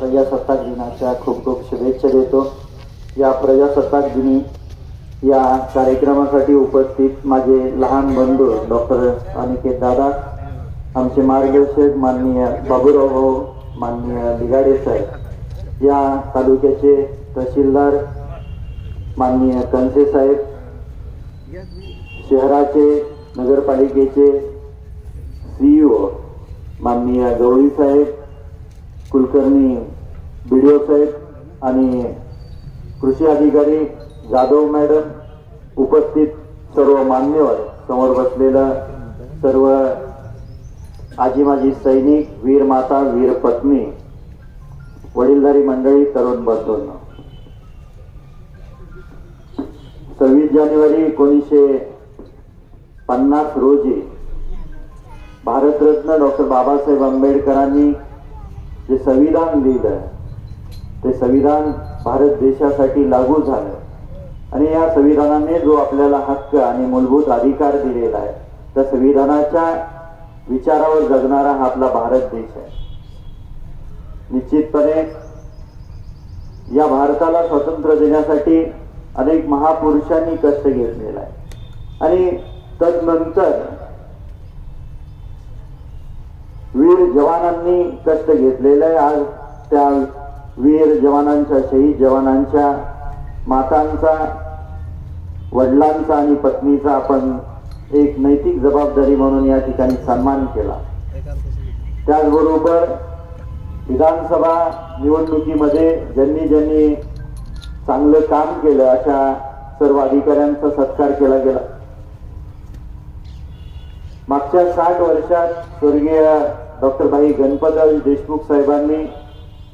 प्रजासत्ताक दिनाच्या खूप खूप शुभेच्छा देतो. या प्रजासत्ताक दिनी या कार्यक्रमासाठी उपस्थित माझे लहान बंधू डॉक्टर अनिकेत दादा आमचे मार्गदर्शक माननीय बाबूराव भाऊ माननीय बिगाडे साहेब या तालुक्याचे तहसीलदार माननीय कंसे साहेब शहराचे नगरपालिकेचे सीईओ माननीय गवळी साहेब कुलकर्णी बी साहेब आणि कृषी अधिकारी जाधव मॅडम उपस्थित सर्व मान्यवर समोर बसलेलं सर्व आजी माजी सैनिक वीर माता वीर पत्नी वडीलधारी मंडळी तरुण बंधूंनो. सव्वीस जानेवारी एकोणीसशे पन्नास रोजी भारतरत्न डॉक्टर बाबासाहेब आंबेडकरांनी जे संविधान लिहिलं ते संविधान भारत देशासाठी लागू झालं. आणि या संविधानाने जो आपल्याला हक्क आणि मूलभूत अधिकार दिलेला आहे त्या संविधानाच्या विचारावर जगणारा हा आपला भारत देश आहे. निश्चितपणे या भारताला स्वातंत्र्य देण्यासाठी अनेक महापुरुषांनी कष्ट घेतलेला आहे. आणि तदनंतर वीर जवानांनी कष्ट घेतलेलं आहे आज. त्या वीर जवानांच्या शहीद जवानांच्या मातांचा वडिलांचा आणि पत्नीचा आपण एक नैतिक जबाबदारी म्हणून या ठिकाणी सन्मान केला. त्याचबरोबर विधानसभा निवडणुकीमध्ये ज्यांनी ज्यांनी चांगलं काम केलं अशा सर्व अधिकाऱ्यांचा सत्कार केला गेला. मागच्या साठ वर्षात स्वर्गीय डॉक्टर भाई गणपतराज देशमुख साहेबांनी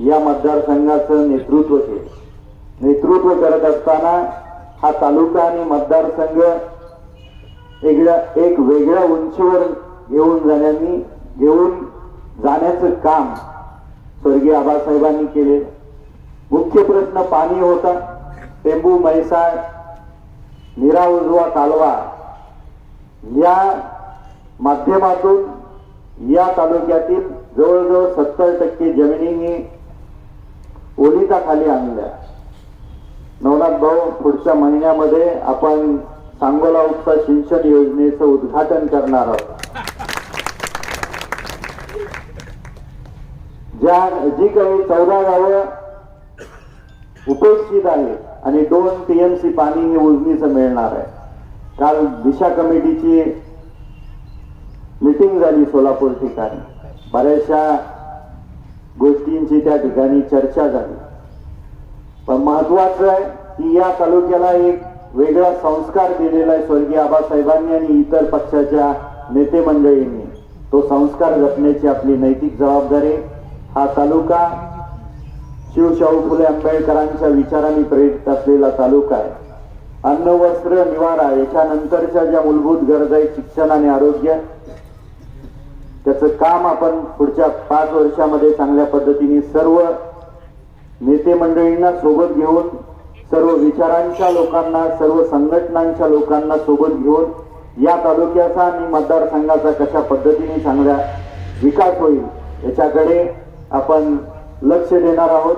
या मतदारसंघाचं नेतृत्व केलं. नेतृत्व करत असताना हा तालुका आणि मतदारसंघ वेगळ्या एक वेगळ्या उंचीवर घेऊन जाण्यानी घेऊन जाण्याचं काम स्वर्गीय आबासाहेबांनी केले मुख्य प्रश्न पाणी होता. टेंबू म्हैसाळ निरा उजवा कालवा या माध्यमातून या तालुक्यातील जवळजवळ सत्तर टक्के जमिनी ओलिताखाली आणल्या. नवनाथ भाऊ पुढच्या महिन्यामध्ये आपण सांगोला उपसा सिंचन योजनेचं उद्घाटन करणार आहोत. ज्या जी काही चौदा गावं उपेक्षित आहे आणि दोन टीएमसी पाणी हे उजनीचं मिळणार आहे. काल दिशा कमिटीची मीटिंग झाली सोलापूर ठिकाणी. बऱ्याचशा गोष्टींची त्या ठिकाणी चर्चा झाली. पण महत्वाचं आहे की या तालुक्याला एक वेगळा संस्कार दिलेला आहे स्वर्गीय आबासाहेबांनी आणि इतर पक्षाच्या नेते मंडळींनी. तो संस्कार जपण्याची आपली नैतिक जबाबदारी हा तालुका शिवशाहू फुले आंबेडकरांच्या विचारांनी प्रेरित असलेला तालुका आहे. अन्न वस्त्र निवारा याच्यानंतरच्या ज्या मूलभूत गरजा आहेत शिक्षण आणि आरोग्य त्याचं काम आपण पुढच्या पाच वर्षामध्ये चांगल्या पद्धतीने सर्व नेते मंडळींना सोबत घेऊन सर्व विचारांच्या लोकांना सर्व संघटनांच्या लोकांना सोबत घेऊन या तालुक्याचा आणि मतदारसंघाचा कशा पद्धतीने चांगला विकास होईल याच्याकडे आपण लक्ष देणार आहोत.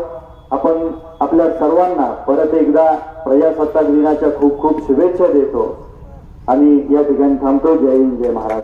आपण आपल्या सर्वांना परत एकदा प्रजासत्ताक दिनाच्या खूप खूप शुभेच्छा देतो. आणि या ठिकाणी थांबतो. जय हिंद जय महाराज